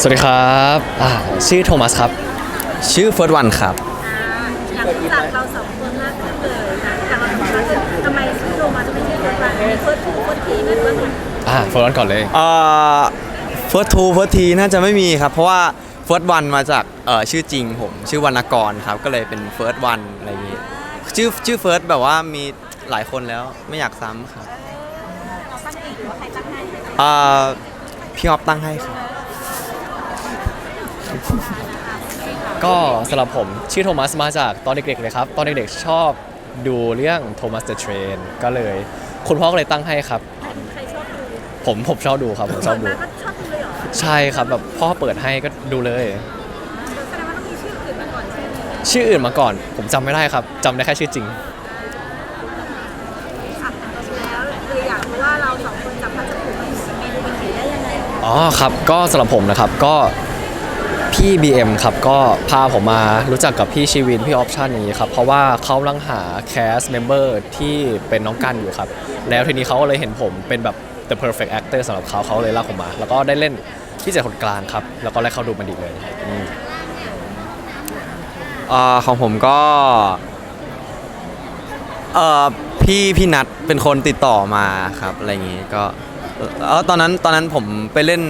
สวัสดีครับอ่าชื่อโทมัสครับ ชื่อเฟิร์สวันครับอ่าอยากรู้จักเราสองคนมากขึ้นเลยนะแต่เราสองคนทำไมชื่อโรมาจะไม่ใช่เฟิร์สวันมีเฟิร์สทูเฟิร์สทีไหมหรือว่าไงอ่าโฟล์ก่อนเลย เอ่อเฟิร์สทูเฟิร์สทีน่าจะไม่มีครับ เพราะว่าเฟิร์สวันมาจากเอ่อชื่อจริงผม ชื่อวรรณกรครับ ก็เลยเป็นเฟิร์สวันอะไรอย่างงี้ชื่อชื่อเฟิร์สแบบว่ามีหลายคนแล้วไม่อยากซ้ำครับเราตั้งเองหรือว่าใครตั้งให้เอ่อพี่ออฟตั้งให้ครับ ก็สำหรับผมชื่อโทมัสมาจากตอนเด็กๆเลยครับ ตอนเด็กๆชอบดูเรื่องโทมัสเดอะเทรนก็เลย คุณพ่อก็เลยตั้งให้ครับ ใครชอบดูผมผมชอบดูครับผมชอบดูเปิมาก็ชอบดูเลยเหรอใช่ครับแบบพ่อเปิดให้ก็ดูเลย แสดงว่าต้องมีชื่ออื่นมาก่อนใช่ไหมชื่ออื่นมาก่อน ผมจำไม่ได้ครับจำได้แค่ชื่อจริงอะแล้วเลยอยากรู้ว่าเราสองคนจับพัดจับผูกเมนูเป็นสีได้ยังไงอ๋อครับก็สำหรับผมนะครับก็ พี่ BM ครับก็พาผมมารู้จักกับพี่ชีวินพี่ออปชันอย่างนี้ครับเพราะว่าเขาลังหาแคสเมมเบอร์ที่เป็นน้องกันอยู่ครับ แล้วทีนี้เขาก็เลยเห็นผมเป็นแบบ the perfect actor สำหรับเขาเขาเลยลากผมมา แล้วก็ได้เล่นพี่เจ็ดคนกลางครับ แล้วก็ได้เข้าดูมันดีเลยอืมเอ่อของผมก็เอ่อพี่พี่นัทเป็นคนติดต่อมาครับอะไรอย่างงี้ก็เออตอนนั้นตอนนั้นผมไปเล่น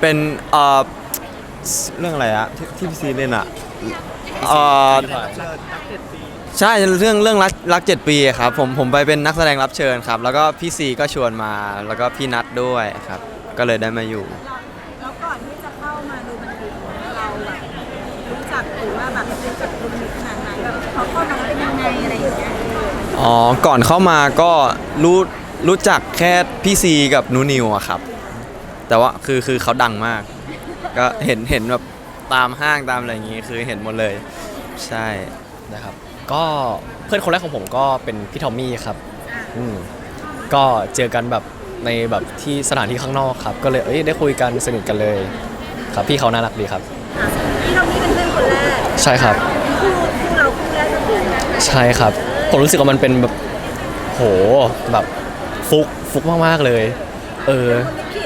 เป็นเอ่อ เรื่องอะไรอะที่ที่พี่ซีเล่นอะเอ่อใช่เรื่องเรื่องรักรักเจ็ดปีอะครับผมผมไปเป็นนักแสดงรับเชิญครับ แล้วก็พี่ซีก็ชวนมาแล้วก็พี่นัทด้วยครับ ก็เลยได้มาอยู่ แล้วก่อนที่จะเข้ามาดูมันดีเราแบบรู้จักหรือว่าแบบรู้จักดูมันขนาดไหนแบบเขาเข้ามาเป็นยังไงอะไรอย่างเงี้ยอ๋อ ก่อนเข้ามาก็รู้รู้จักแค่พี่ซีกับนูนิวอะครับ แต่ว่าคือคือเขาดังมาก ก็เห็นเห็นแบบตามห้างตามอะไรอย่างงี้คือเห็นหมดเลย ใช่นะครับ ก็เพื่อนคนแรกของผมก็เป็นพี่ทอมมี่ครับอืมก็เจอกันแบบในแบบที่สถานที่ข้างนอกครับ ก็เลยเอ้ยได้คุยกันสนิทกันเลย ครับพี่เขาน่ารักดีครับอะพี่เรานี่เป็นเพื่อนคนแรกใช่ครับ คู่คู่เราคู่แรกก็คือใช่ครับ ผมรู้สึกว่ามันเป็นแบบ โหแบบฟุกฟุกมากๆเลย เออ คนลิขิตหรือเปล่า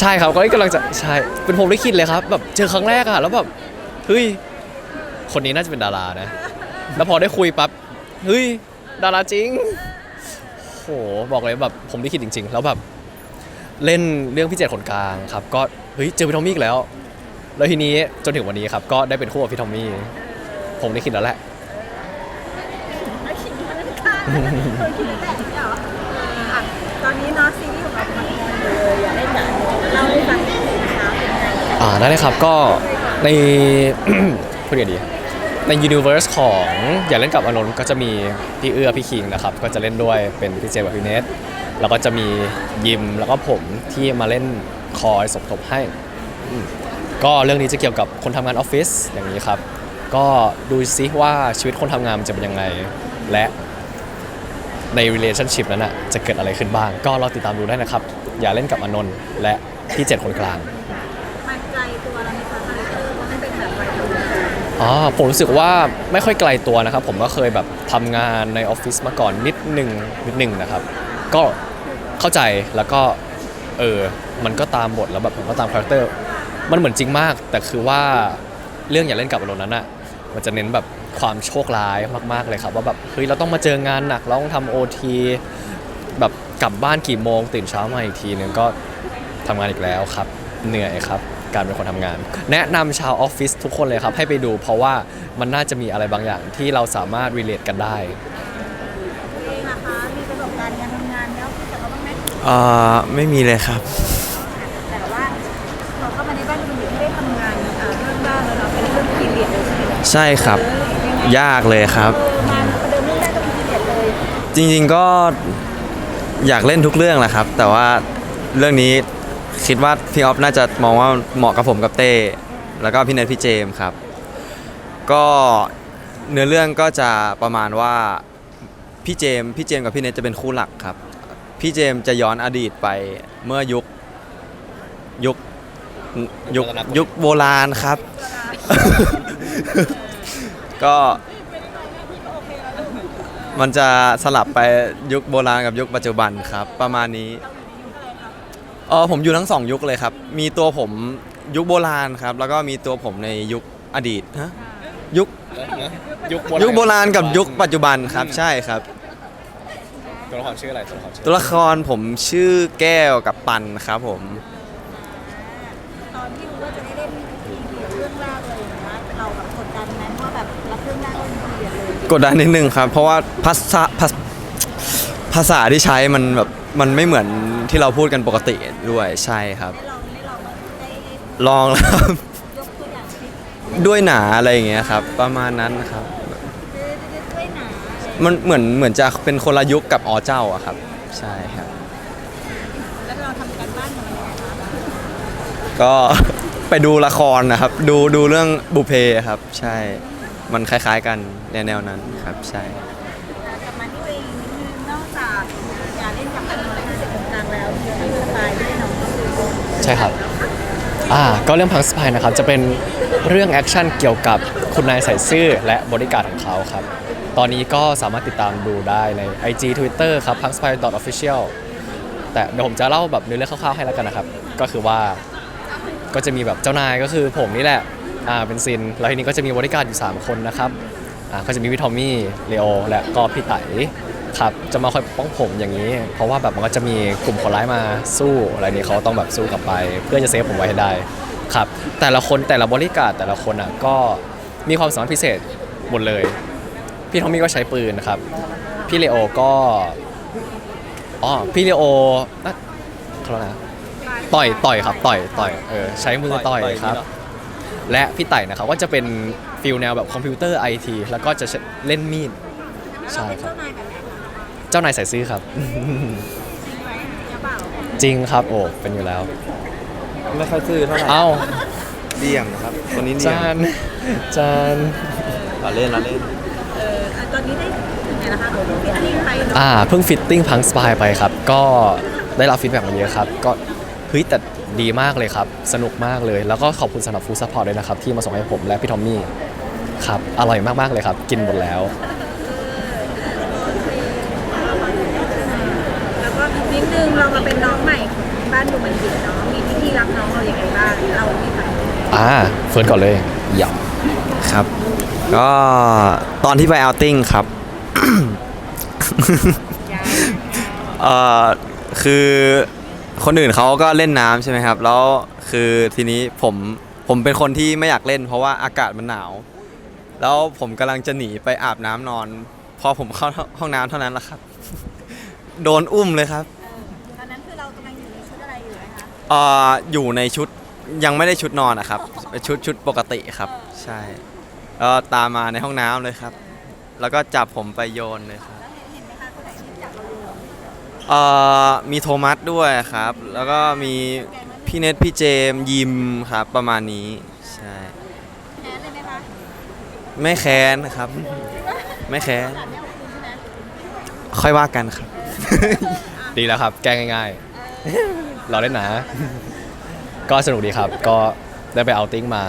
ใช่ครับก็กำลังจะใช่เป็นผมได้คิดเลยครับแบบเจอครั้งแรกอะแล้วแบบเฮ้ยคนนี้น่าจะเป็นดารานะ แล้วพอได้คุยปั๊บเฮ้ยดาราจริงโหบอกเลยแบบผมได้คิดจริง ๆ แล้วแบบเล่นเรื่องพี่เจตคนกลางครับ ก็เฮ้ยเจอพี่ทอมมี่อีกแล้ว แล้วทีนี้จนถึงวันนี้ครับ ก็ได้เป็นคู่กับพี่ทอมมี่ผมได้คิดแล้วแหละไม่ขิดมันนี้เหรออะตอนนี้เนาะซีรีส์ของเรากำลังออนอยู่เลยอยากให้หนังเล่าให้ฟังนิดนึงนะคะเป็น ไงอ่าได้เลยครับก็ใน พูดยังไงดี ใน Universe ของอย่าเล่นกับอานนท์ก็จะมีพี่เอื้อพี่คิงนะครับ ก็จะเล่นด้วยเป็นพี่เจกับพี่เนทแล้วก็จะมียิมแล้วก็ผมที่มาเล่นคอยสมทบให้อืมก็เรื่องนี้จะเกี่ยวกับคนทำงานออฟฟิศอย่างนี้ครับ ก็ดูซิว่าชีวิตคนทำงานมันจะเป็นยังไง และใน relationship นั้นนะจะเกิดอะไรขึ้นบ้าง ก็รอติดตามดูได้นะครับ อย่าเล่นกับอานนท์และพี่เจ็ดคนกลาง อ๋อผมรู้สึกว่าไม่ค่อยไกลตัวนะครับ ผมก็เคยแบบทำงานในออฟฟิศมาก่อนนิดหนึ่งนิดหนึ่งนะครับ ก็เข้าใจแล้วก็เออมันก็ตามบทแล้วแบบผมก็ตามคาแรคเตอร์มันเหมือนจริงมาก แต่คือว่าเรื่องอย่าเล่นกับอารมณ์นั้นอะมันจะเน้นแบบความโชคร้ายมาก ๆเลยครับ ว่าแบบเฮ้ยเราต้องมาเจองานหนักเราต้องทำโอทีแบบกลับบ้านกี่โมง ตื่นเช้ามาอีกทีนึงก็ทำงานอีกแล้วครับ เหนื่อยครับ การเป็นคนทำงาน แนะนำชาวออฟฟิศทุกคนเลยครับ ให้ไปดูเพราะว่ามันน่าจะมีอะไรบางอย่างที่เราสามารถ relate กันได้เองนะคะมีประสบการณ์การทำงานแล้วพี่จะเขาบ้างไหมเอ่อไม่มีเลยครับ แต่ว่าพอเข้ามาในบ้านมันอยู่ที่ได้ทำงานอ่าเรื่องบ้านแล้วเราเป็นเรื่องพีเรียดเลยใช่ไหมใช่ครับ ยากเลยครับเออมาประเดิมเรื่องแรกก็เป็นพีเรียดเลย จริงๆก็อยากเล่นทุกเรื่องแหละครับ แต่ว่าเรื่องนี้ คิดว่าพี่ออฟน่าจะมองว่าเหมาะกับผมกับเต้แล้วก็พี่เนทพี่เจมส์ครับ ก็เนื้อเรื่องก็จะประมาณว่าพี่เจมส์พี่เจมส์กับพี่เนทจะเป็นคู่หลักครับ พี่เจมส์จะย้อนอดีตไปเมื่อยุคยุคยุคยุคโบราณครับ ก็มันจะสลับไปยุคโบราณกับยุคปัจจุบันครับ ประมาณนี้ เออผมอยู่ทั้งสองยุคเลยครับ มีตัวผมยุคโบราณครับ แล้วก็มีตัวผมในยุคอดีตฮะยุคยุคยุคโบราณกับยุคปัจจุบันครับใช่ครับ ตัวละครชื่ออะไรตัวละครชื่อตัวละครผมชื่อแก้วกับปันครับผม ตอนที่รู้ว่าจะได้เล่นเรื่องแรกเลยนะเราแบบกดดันไหมว่าแบบรับเรื่องแรกเราเป็นเกียรติเลยกดดันนิดนึงครับ เพราะว่าภาษาภาษาภาษาที่ใช้มันแบบ มันไม่เหมือนที่เราพูดกันปกติด้วยใช่ครับ ได้ลองได้ลองได้ลองแล้วครับ ยกตัวอย่างคลิปด้วยหนาอะไรอย่างเงี้ยครับ ประมาณนั้นครับ ด้วยหนาอะไรมันเหมือนเหมือนจะเป็นคนละยุคกับอ๋อเจ้าอะครับ ใช่ครับ แล้วเราทำการบ้านกันยังไงคะก็ ไปดูละครนะครับ ดูดูเรื่องบุพเพครับ ใช่ มันคล้ายๆกันแนวแนวๆนั้นครับ ใช่ ช่ครับอ่าก็เรื่องพังสปายนะครับจะเป็นเรื่องแอคชั่นเกี่ยวกับคุณนายใส่ซื่อและบริการของเขาครับ ตอนนี้ก็สามารถติดตามดูได้ใน IG Twitter ครับ p u n k s p y official แต่เดี๋ยวผมจะเล่าแบบเนื้อเรื่องคร่าวๆให้แล้วกันนะครับ ก็คือว่าก็จะมีแบบเจ้านายก็คือผมนี่แหละอ่าเป็นซินแล้วทีนี้ก็จะมีบริการอยู่ 3 คนนะครับอ่าก็จะมีพี่ทอมมี่เลโอและก็พี่ไต๋ ครับจะมาคอยป้องผมอย่างนี้ เพราะว่าแบบมันก็จะมีกลุ่มคนร้ายมาสู้อะไรนี้เขาต้องแบบสู้กลับไป เพื่อจะเซฟผมไว้ให้ได้ครับแต่ละคนแต่ละบริการดแต่ละคนอะก็มีความสามารถพิเศษหมดเลย พี่ทอมมี่ก็ใช้ปืนนะครับพี่เลโอก็อ๋อพี่เลโอน่าเขาเรียกอะไรนะต่อยต่อยครับต่อยต่อยเออใช้มือต่อยครับ และพี่ไต่นะครับก็จะเป็นฟิลแนวแบบคอมพิวเตอร์ไอทีแล้วก็จะเล่นมีดใช่ครับ เจ้านายแบบไหนคะเจ้านายใส่ซื่อครับจริงไหมเจ้าบ่าวจริงครับโอ้เป็นอยู่แล้วไม่ค่อยซื่อเท่าไหร่เอ้าเดี่ยงนะครับคนนี้เดี่ยจางนจานเราเล่นเราเล่นเอออะตอนนี้ได้ถึงไหนแล้วคะผมฟิตติ้งไปเนาะอ่าเพิ่งฟิตติ้งพังสปายไปครับ ก็ได้รับฟีดแบ็กมาเยอะครับ ก็เฮ้ยแต่ดีมากเลยครับ สนุกมากเลย แล้วก็ขอบคุณสำหรับฟู้ดซัพพอร์ตด้วยนะครับ ที่มาส่งให้ผมและพี่ทอมมี่ครับอร่อยมากๆเลยครับ กินหมดแล้ว แล้วก็ นิดนึงเรามาเป็นน้องใหม่ของบ้านดูมันดีเนาะมีวิธีรับน้องเราอย่างไรบ้างเราไม่ฟังอ่าเฟิร์นก่อนเลยหยับครับ ก็ตอนที่ไปเอาติ้งครับ เอ่อคือคนอื่นเขาก็เล่นน้ำใช่ไหมครับ แล้วคือทีนี้ผมผมเป็นคนที่ไม่อยากเล่น เพราะว่าอากาศมันหนาว แล้วผมกำลังจะหนีไปอาบน้ำนอน พอผมเข้าห้องน้ำเท่านั้นแหละครับ โดนอุ้มเลยครับ เอ่ออยู่ในชุดยังไม่ได้ชุดนอนนะครับเป็นชุดชุดปกติครับ ใช่แล้วตามมาในห้องน้ำเลยครับ แล้วก็จับผมไปโยนเลยครับแล้วเห็นไหมคะคนไหนที่จับเราอยู่เอ่อมีโทมัสด้วยครับ แล้วก็มีพี่เน็ตพี่เจมส์ยิมครับประมาณนี้ใช่แพ้เลยไหมคะไม่แค้นครับ ไม่แค้นจับเนี่ยของคุณใช่ไหมค่อยว่ากันครับ ดีแล้วครับ แก้ง่ายๆ เราเล่นนะ ก็สนุกดีครับ ก็ได้ไปเอาติ้งมา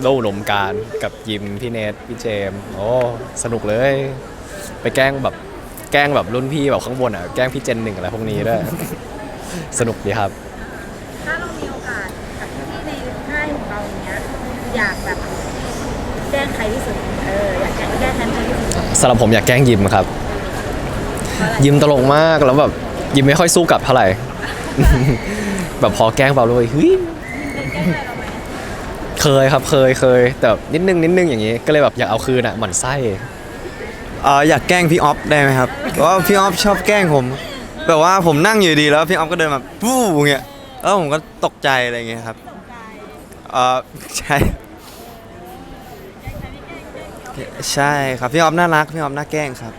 โล่ลมการกับยิมพี่เนทพี่เจมส์โอ้สนุกเลย ไปแกล้งแบบแกล้งแบบรุ่นพี่แบบข้างบนอะแกล้งพี่เจนหนึ่งอะไรพวกนี้ด้วย สนุกดีครับ ถ้าเรามีโอกาสกับพี่ๆในค่ายของเราอย่างเงี้ยอยากแบบแกล้งใครที่สุดเอออยากแกล้งแกล้งใครที่สุดสำหรับผมอยากแกล้งยิมครับ เพราะอะไรยิมตลกมากแล้วแบบยิมไม่ค่อยสู้กลับเท่าไหร่ แบบพอแกล้งเบาเลยเฮ้ยเคยแกล้งอะไรเราไหมเคยครับเคยเคย แต่แบบนิดนึงนิดนึงอย่างนี้ ก็เลยแบบอยากเอาคืนอะหมั่นไส้เอ่ออยากแกล้งพี่ออฟได้ไหมครับเพราะว่าพี่ออฟชอบแกล้งผม แบบว่าผมนั่งอยู่ดีแล้วพี่ออฟก็เดินมาปู้อย่างเงี้ยแล้วผมก็ตกใจอะไรอย่างเงี้ยครับตกใจเออใช่แกล้งใครไม่แกล้งแกล้งเดี๋ยวใช่ครับพี่ออฟน่ารักพี่ออฟน่าแกล้งครับ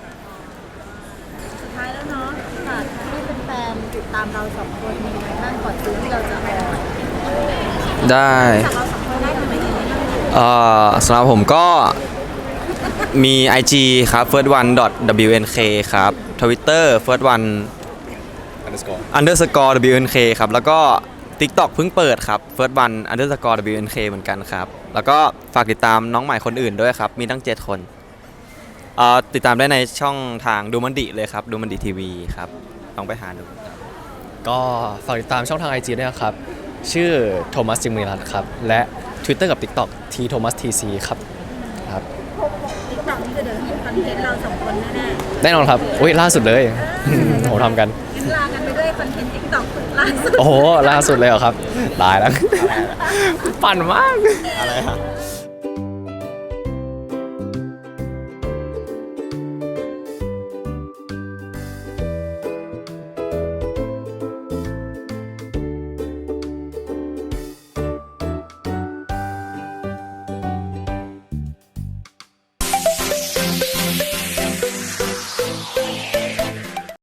สุดท้ายแล้วเนาะฝากให้แฟนๆติดตาม เราสองคนมีอะไรบ้างก่อนซื้อที่เราจะออนได้จากเราสองคนได้ทำไมถึงไม่นั่งอยู่เอ่อสำหรับผมก็มี IG ครับ first one dot wnk ครับ Twitter first one underscore underscore wnk ครับ แล้วก็ TikTok เพิ่งเปิดครับ first one underscore wnk เหมือนกันครับ แล้วก็ฝากติดตามน้องใหม่คนอื่นด้วยครับ มีตั้ง 7 คนเอ่อติดตามได้ในช่องทางดูมันดิเลยครับ ดูมันดิทีวีครับ ลองไปหาดู ก็ฝากติดตามช่องทาง IG ด้วยนะครับ ชื่อโทมัสจิมิรัตครับ และ Twitter กับ TikTok t thomas tc ครับครับ ติ๊กต็อกนี่คือเดี๋ยวเห็นคอนเทนต์เราสองคนแน่แน่นอนครับอุ้ยล่าสุดเลยผมทำกัน ๆงั้นลากันไปด้วยคอนเทนต์ติ๊กต็อกล่าสุด โอ้โหล่าสุดเลยเหรอครับตายแล้ว ปั่นมาก อะไรฮะเ